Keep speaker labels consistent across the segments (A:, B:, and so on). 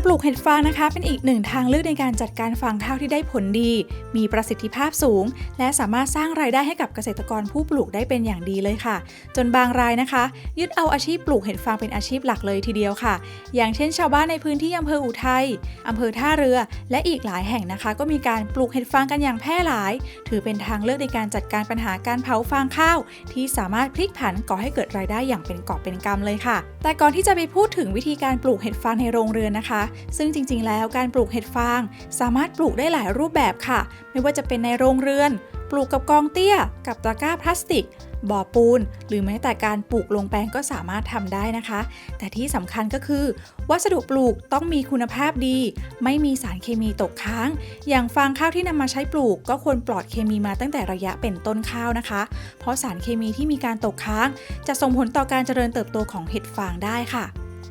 A: การปลูกเห็ดฟางนะคะ เป็นอีกหนึ่งทางเลือกในการจัดการฟางข้าวที่ได้ผลดี มีประสิทธิภาพสูง และสามารถสร้างรายได้ให้กับเกษตรกรผู้ปลูกได้เป็นอย่างดีเลยค่ะ จนบางรายนะคะ ยึดเอาอาชีพปลูกเห็ดฟางเป็นอาชีพหลักเลยทีเดียวค่ะ อย่างเช่น ชาวบ้านในพื้นที่อำเภออุทัยอำเภอท่าเรือ และอีกหลายแห่งนะคะ ก็มีการปลูกเห็ดฟางกันอย่างแพร่หลาย ถือเป็นทางเลือกในการจัดการปัญหาการเผาฟางข้าว ที่สามารถพลิกผันก่อให้เกิดรายได้อย่างเป็นกอบเป็นกำเลยค่ะ แต่ก่อนที่จะไปพูดถึงวิธีการปลูกเห็ดฟางในโรงเรือนนะคะซึ่งจริงๆ แล้วการปลูกเห็ดฟาง สามารถปลูกได้หลายรูปแบบค่ะ ไม่ว่าจะเป็นในโรงเรือน ปลูกกับกองเตี้ย กับตะกร้าพลาสติกบ่อปูน หรือแม้แต่การปลูกลงแปลงก็สามารถทำได้นะคะ แต่ที่สำคัญก็คือ วัสดุปลูกต้องมีคุณภาพดี ไม่มีสารเคมีตกค้าง อย่างฟางข้าวที่นำมาใช้ปลูก ก็ควรปลอดเคมีมาตั้งแต่ระยะเป็นต้นข้าวนะคะ เพราะสารเคมีที่มีการตกค้าง จะส่งผลต่อการเจริญเติบโตของเห็ดฟางได้ค่ะ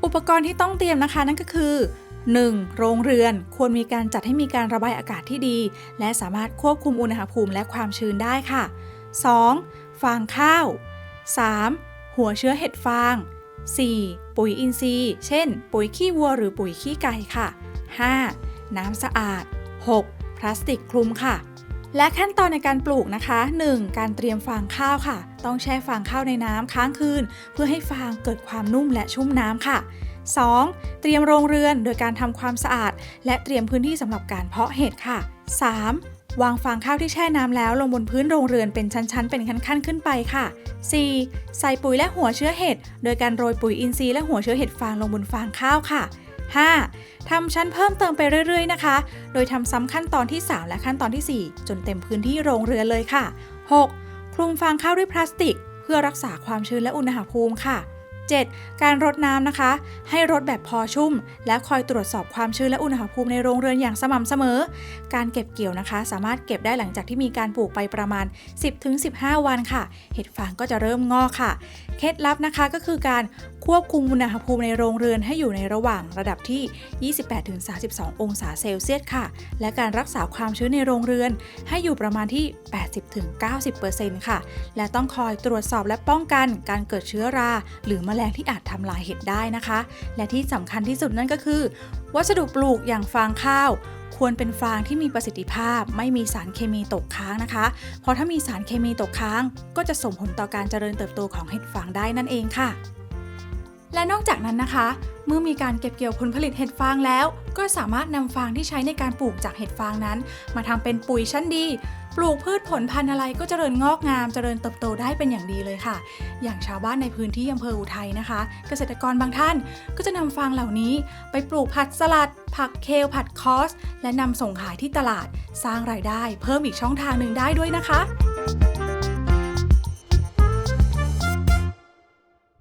A: อุปกรณ์ที่ต้องเตรียมนะคะนั่นก็คือ 1. โรงเรือนควรมีการจัดให้มีการระบายอากาศที่ดี และสามารถควบคุมอุณหภูมิและความชื้นได้ค่ะ 2. ฟางข้าว 3. หัวเชื้อเห็ดฟาง 4. ปุ๋ยอินทรีย์ เช่น ปุ๋ยขี้วัวหรือปุ๋ยขี้ไก่ค่ะ 5. น้ำสะอาด 6. พลาสติกคลุมค่ะ และขั้นตอนในการปลูกนะคะ 1. การเตรียมฟางข้าวค่ะ ต้องแช่ฟางข้าวในน้ำค้างคืน เพื่อให้ฟางเกิดความนุ่มและชุ่มน้ำค่ะ 2. เตรียมโรงเรือนโดยการทำความสะอาด และเตรียมพื้นที่สำหรับการเพาะเห็ดค่ะ 3. วางฟางข้าวที่แช่น้ำแล้วลงบนพื้นโรงเรือนเป็นชั้นๆ เป็นขั้นๆขึ้นไปค่ะ 4. ใส่ปุ๋ยและหัวเชื้อเห็ดโดยการโรยปุ๋ยอินทรีย์และหัวเชื้อเห็ดฟางลงบนฟางข้าวค่ะ 5. ทำชั้นเพิ่มเติมไปเรื่อยๆนะคะ โดยทำซ้ำขั้นตอนที่ 3 และขั้นตอนทีสี่ 4 จนเต็มพื้นที่โรงเรือนเลยค่ะ 6. คลุมฟางข้าวด้วยพลาสติก เพื่อรักษาความชื้นและอุณหภูมิค่ะ 7. การรดน้ำนะคะ ให้รดแบบพอชุ่ม และคอยตรวจสอบความชื้นและอุณหภูมิในโรงเรือนอย่างสม่ำเสมอ การเก็บเกี่ยวนะคะ สามารถเก็บได้หลังจากที่มีการปลูกไปประมาณ 10-15 วันค่ะ เห็ดฟางก็จะเริ่มงอกค่ะ เคล็ดลับนะคะก็คือการควบคุมอุณหภูมิในโรงเรือนให้อยู่ในระหว่างระดับที่ 28-32 องศาเซลเซียสค่ะ และการรักษาความชื้นในโรงเรือน ให้อยู่ประมาณที่ 80-90%ค่ะ และต้องคอยตรวจสอบและป้องกันการเกิดเชื้อราหรือแมลงที่อาจทำลายเห็ดได้นะคะ และที่สำคัญที่สุดนั่นก็คือ วัสดุปลูกอย่างฟางข้าว ควรเป็นฟางที่มีประสิทธิภาพ ไม่มีสารเคมีตกค้างนะคะ เพราะถ้ามีสารเคมีตกค้าง ก็จะส่งผลต่อการเจริญเติบโตของเห็ดฟางได้นั่นเองค่ะ และนอกจากนั้นนะคะ เมื่อมีการเก็บเกี่ยวผลผลิตเห็ดฟางแล้ว ก็สามารถนำฟางที่ใช้ในการปลูกจากเห็ดฟางนั้น มาทำเป็นปุ๋ยชั้นดี ปลูกพืชผลพันธุ์อะไรก็เจริญงอกงาม เจริญเติบโตได้เป็นอย่างดีเลยค่ะ อย่างชาวบ้านในพื้นที่อำเภออุทัยนะคะ เกษตรกรบางท่านก็จะนำฟางเหล่านี้ ไปปลูกผัดสลัด ผักเคลผัดคอส และนำส่งขายที่ตลาด สร้างรายได้เพิ่มอีกช่องทางหนึ่งได้ด้วยนะคะ